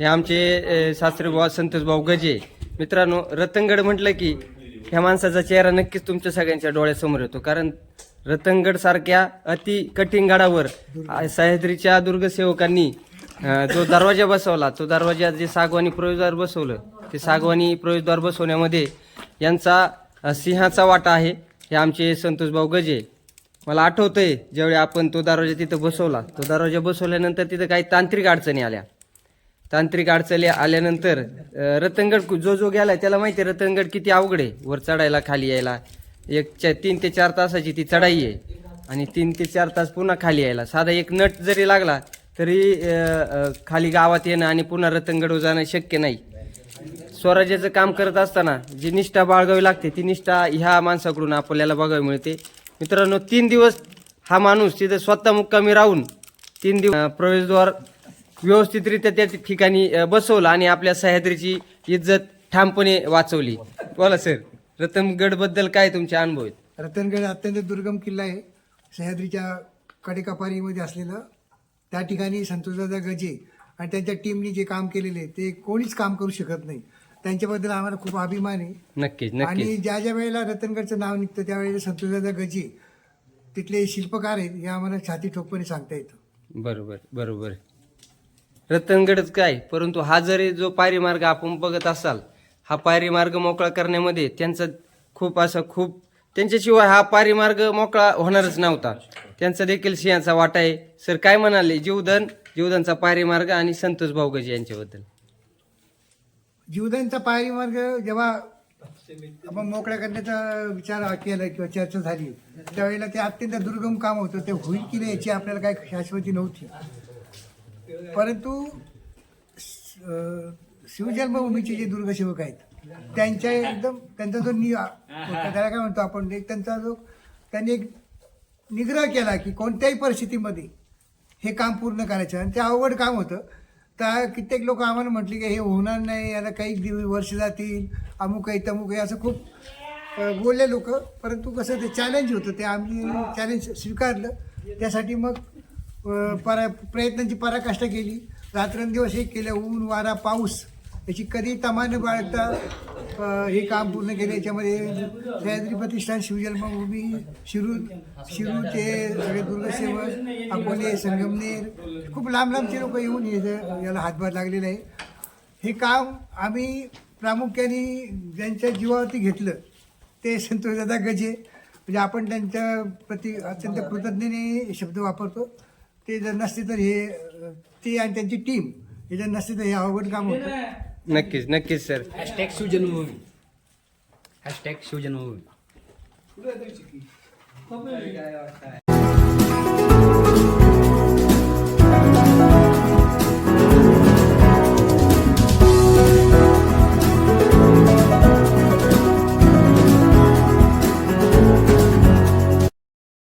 हे आमचे अ, संतोषभाऊ संतोष भाऊ गजे. मित्रांनो रतनगड म्हटलं की ह्या माणसाचा चेहरा नक्कीच तुमच्या सगळ्यांच्या डोळ्यासमोर येतो. कारण रतनगड सारख्या अति कठीण गडावर सह्याद्रीच्या दुर्गसेवकांनी जो दरवाजा बसवला तो दरवाजा जे सागवानी प्रवेशद्वार बसवलं ते सागवानी प्रवेशद्वार बसवण्यामध्ये यांचा सिंहाचा वाटा आहे. हे आमचे संतोष भाऊ गजे. मला आठवतंय ज्यावेळी आपण तो दरवाजा तिथं बसवला. तो दरवाजा बसवल्यानंतर तिथं काही तांत्रिक अडचणी आल्या. तांत्रिक अडचणी आल्यानंतर रतनगड कु- जो जो गेला त्याला माहिती आहे रतनगड किती अवघड आहे. वर चढायला खाली यायला. एक तीन ते चार तासाची ती चढाई आहे. आणि तीन ते चार तास पुन्हा खाली यायला. साधा एक नट जरी लागला तरी खाली गावात येणं आणि पुन्हा रतनगड जाणं शक्य नाही. स्वराज्याचं काम करत असताना जी निष्ठा बाळगावी लागते ती निष्ठा ह्या माणसाकडून आपल्याला बघावी मिळते. मित्रांनो तीन दिवस हा माणूस तिथे स्वतः मुक्कामी राहून तीन दिवस प्रवेशद्वार व्यवस्थितरित्या त्या ठिकाणी बसवलं आणि आपल्या सह्याद्रीची इज्जत ठामपणे वाचवली. बोला सर रतनगडबद्दल काय तुमचे अनुभव आहेत? रतनगड अत्यंत दुर्गम किल्ला आहे. सह्याद्रीच्या कडेकपारीमध्ये असलेलं. त्या ठिकाणी संतोषदादा गजे आणि त्यांच्या टीमनी जे काम केलेले आहे, ते कोणीच काम करू शकत नाही. त्यांच्याबद्दल आम्हाला खूप अभिमान आहे. नक्कीच आणि ज्या ज्या वेळेला रतनगडचं नाव निघतं त्यावेळेला संतोषदादा गजे तिथले शिल्पकार आहेत हे आम्हाला छाती ठोकपणे सांगता येतं. बरोबर बरोबर. रतनगडच काय परंतु हा जरी जो पायरी मार्ग आपण बघत असाल हा पायरी मार्ग मोकळा करण्यामध्ये त्यांचा खूप असं खूप त्यांच्याशिवाय हा पायरी मार्ग मोकळा होणारच नव्हता. त्यांचा देखील सिंहाचा वाटा आहे. सर काय म्हणाले? जीवधन जीवधनचा पायरी मार्ग आणि संतोष भाऊगजी यांच्याबद्दल. जीवदानचा पायरी मार्ग जेव्हा आपण मोकळ्या करण्याचा विचार केला किंवा चर्चा झाली त्यावेळेला ते अत्यंत दुर्गम काम होतं. ते होईल की नाही याची आपल्याला काही शाश्वती नव्हती. परंतु शिवजन्मभूमीचे जे दुर्गसेवक आहेत त्यांच्या एकदम त्यांचा जो नि त्याला काय म्हणतो आपण एक त्यांचा जो त्यांनी एक निग्रह केला की कोणत्याही परिस्थितीमध्ये हे काम पूर्ण करायचं. आणि ते अवघड काम होतं. तर कित्येक लोक आम्हाला म्हटले की हे होणार नाही याला काही दिवस वर्ष जातील अमुक आहे तमुक आहे असं खूप बोलले लोक. परंतु कसं ते चॅलेंज होतं ते आम्ही चॅलेंज स्वीकारलं. त्यासाठी मग परा प्रयत्नांची पराकाष्ठा केली. रात्रंदिवस हे केलं ऊन वारा पाऊस याची कधी तमान बाळगता हे काम पूर्ण केलं याच्यामध्ये सह्याद्री प्रतिष्ठान शिवजन्मभूमी शिरू शिरूरचे सगळे दुर्गसेवक अकोले संगमनेर खूप लांब लांबचे लोक येऊन हे- याला हातभार लागलेला आहे. हे काम आम्ही प्रामुख्याने ज्यांच्या जीवावरती घेतलं ते संतोषदादा गजे. म्हणजे आपण त्यांच्या प्रति अत्यंत कृतज्ञतेने शब्द वापरतो. ते जर नसते तर हे ते आणि त्यांची टीम हे जर नसते तर हे अवघड काम होतं. नक्कीच नक्कीच sir hashtag Shivjanmabhoomi hashtag Shivjanmabhoomi